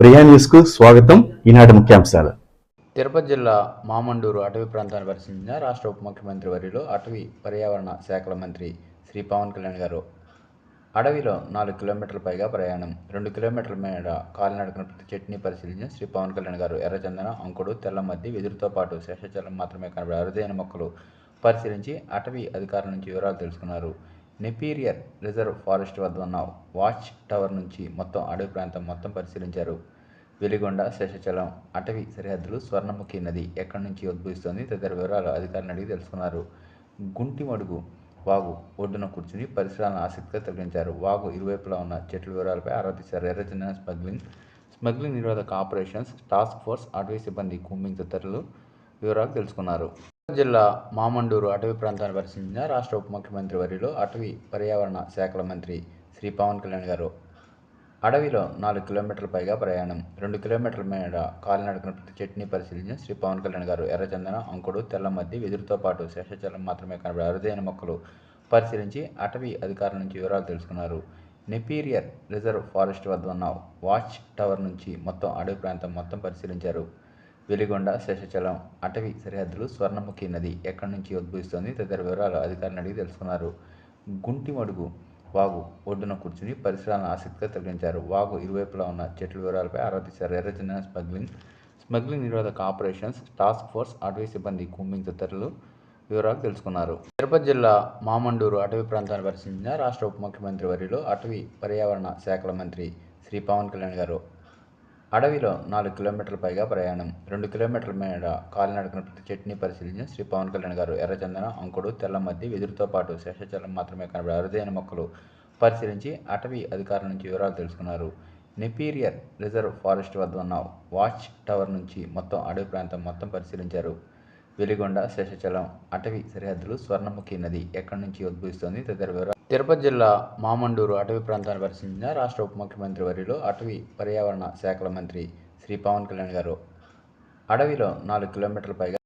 ప్రియా న్యూస్కు స్వాగతం. ఈనాటి ముఖ్యాంశాలు. తిరుపతి జిల్లా మామండూరు అటవీ ప్రాంతాన్ని పరిశీలించిన రాష్ట్ర ఉప ముఖ్యమంత్రి వర్యులు అటవీ పర్యావరణ శాఖల మంత్రి శ్రీ పవన్ కళ్యాణ్ గారు. అడవిలో నాలుగు కిలోమీటర్ల పైగా ప్రయాణం. రెండు కిలోమీటర్ల మేర కాలినడకన ప్రతి చెట్టుని పరిశీలించిన శ్రీ పవన్ కళ్యాణ్ గారు ఎర్రచందన అంకుడు తెల్లమద్ది వెదురుతో పాటు శేషచలం మాత్రమే కనబడే అరుదైన మొక్కలు పరిశీలించి అటవీ అధికారుల నుంచి వివరాలు తెలుసుకున్నారు. నెపీరియర్ రిజర్వ్ ఫారెస్ట్ వద్ద ఉన్న వాచ్ టవర్ నుంచి మొత్తం అడవి ప్రాంతం మొత్తం పరిశీలించారు. వెలిగొండ శేషచలం అటవీ సరిహద్దులు స్వర్ణముఖి నది ఎక్కడి నుంచి ఉద్భవిస్తోంది తదితర వివరాలు అధికారిని అడిగి తెలుసుకున్నారు. గుంటిమడుగు వాగు ఒడ్డున కూర్చుని పరిసరాలను ఆసక్తిగా తొలగించారు. వాగు ఇరువైపులా ఉన్న చెట్ల వివరాలపై ఆరా తీశారు స్మగ్లింగ్ స్మగ్లింగ్ నిరోధక ఆపరేషన్స్ టాస్క్ ఫోర్స్ అటవీ సిబ్బంది కుంభింగ్ తదితరులు వివరాలు తెలుసుకున్నారు. జిల్లా మామండూరు అటవీ ప్రాంతాన్ని పరిశీలించిన రాష్ట్ర ఉప ముఖ్యమంత్రి వరిలో అటవీ పర్యావరణ శాఖల మంత్రి శ్రీ పవన్ కళ్యాణ్ గారు. అడవిలో నాలుగు కిలోమీటర్ల పైగా ప్రయాణం. రెండు కిలోమీటర్ల మేర కాలినడకన ప్రతి చెట్టుని పరిశీలించిన శ్రీ పవన్ కళ్యాణ్ గారు ఎర్రచందన అంకుడు తెల్లమద్ది వెదురుతో పాటు శేషచలం మాత్రమే కనబడే అరుదైన మొక్కలు పరిశీలించి అటవీ అధికారుల నుంచి వివరాలు తెలుసుకున్నారు. నెపీరియర్ రిజర్వ్ ఫారెస్ట్ వద్ద ఉన్న వాచ్ టవర్ నుంచి మొత్తం అడవి ప్రాంతం మొత్తం పరిశీలించారు. వెలిగొండ శేషచలం అటవీ సరిహద్దులు స్వర్ణముఖి నది ఎక్కడి నుంచి ఉద్భవిస్తోంది తదితర వివరాలు అధికారులను అడిగి తెలుసుకున్నారు. గుంటిమడుగు వాగు ఒడ్డున కూర్చుని పరిసరాలను ఆసక్తిగా తొలగించారు. వాగు ఇరువైపులా ఉన్న చెట్ల వివరాలపై ఆరా తీశారు. స్మగ్లింగ్ స్మగ్లింగ్ నిరోధక ఆపరేషన్స్ టాస్క్ ఫోర్స్ అటవీ సిబ్బంది కూంబింగ్ తదితరులు వివరాలు తెలుసుకున్నారు. తిరుపతి జిల్లా మామండూరు అటవీ ప్రాంతాన్ని పరిశీలించిన రాష్ట్ర ఉప ముఖ్యమంత్రి వరిలో అటవీ పర్యావరణ శాఖల మంత్రి శ్రీ పవన్ కళ్యాణ్ గారు అడవిలో నాలుగు కిలోమీటర్ల పైగా ప్రయాణం. రెండు కిలోమీటర్ల మేర కాలినడకన ప్రతి చెట్టుని పరిశీలించిన శ్రీ పవన్ కళ్యాణ్ గారు ఎర్రచందన అంకుడు తెల్లమద్ది వెదురుతో పాటు శేషచలం మాత్రమే కనబడే అరుదైన మొక్కలు పరిశీలించి అటవీ అధికారుల నుంచి వివరాలు తెలుసుకున్నారు. నెపీరియర్ రిజర్వ్ ఫారెస్ట్ వద్ద ఉన్న వాచ్ టవర్ నుంచి మొత్తం అడవి ప్రాంతం మొత్తం పరిశీలించారు. వెలిగొండ శేషచలం అటవీ సరిహద్దులు స్వర్ణముఖి నది ఎక్కడి నుంచి ఉద్భవిస్తోంది తదితర వివరాలు తిరుపతి జిల్లా మామండూరు అటవీ ప్రాంతాన్ని పరిశీలించిన రాష్ట్ర ఉప ముఖ్యమంత్రి వరిలో అటవీ పర్యావరణ శాఖల మంత్రి శ్రీ పవన్ కళ్యాణ్ గారు. అడవిలో నాలుగు కిలోమీటర్ల పైగా